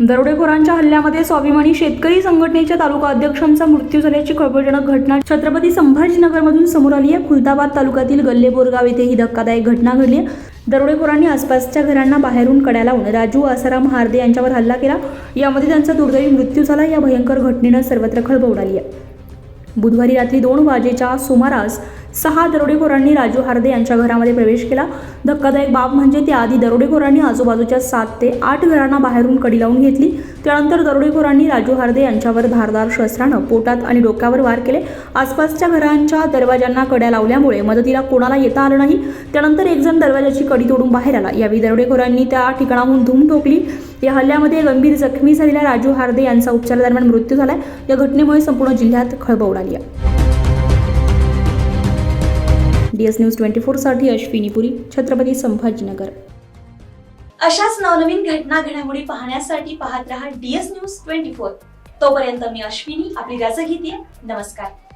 दरोडेखोरांच्या हल्ल्यामध्ये स्वाभिमानी शेतकरी संघटनेच्या तालुका अध्यक्षांचा मृत्यू झाल्याची खळबळजनक घटना छत्रपती संभाजीनगरमधून समोर आली आहे. खुलताबाद तालुक्यातील गल्लेबोरगाव येथे ही धक्कादायक घटना घडली आहे. दरोडेखोरांनी आसपासच्या घरांना बाहेरून कड्या लावून राजू आसाराम हार्दे यांच्यावर हल्ला केला. यामध्ये त्यांचा दुर्दैवी मृत्यू झाला. या भयंकर घटनेनं सर्वत्र खळबळ उडाली आहे. बुधवारी रात्री दोन वाजेच्या सुमारास सहा दरोडेखोरांनी राजू हार्दे यांच्या घरामध्ये प्रवेश केला. धक्कादायक बाब म्हणजे त्याआधी दरोडेखोरांनी आजूबाजूच्या सात ते आठ घरांना बाहेरून कडी लावून घेतली. त्यानंतर दरोडेखोरांनी राजू हार्दे यांच्यावर धारदार शस्त्रानं पोटात आणि डोक्यावर वार केले. आसपासच्या घरांच्या दरवाजांना कड्या लावल्यामुळे मदतीला कोणाला येता आलं नाही. त्यानंतर एकजण दरवाजाची कडी तोडून बाहेर आला. यावेळी दरोडेखोरांनी त्या ठिकाणाहून धूम ठोकली. या हल्ल्यामध्ये गंभीर जखमी झालेल्या राजू हार्दे यांचा उपचारादरम्यान मृत्यू झाला या घटनेमुळे संपूर्ण जिल्ह्यात खळबळ उडाली आहे. डीएस न्यूज ट्वेंटी फोरसाठी अश्विनी पुरी छत्रपती संभाजीनगर. अशाच नवनवीन घटना घडामोडी पाहण्यासाठी पाहत रहा डीएस न्यूज ट्वेंटी फोर. तोपर्यंत मी अश्विनी आपली रजा घेते. नमस्कार.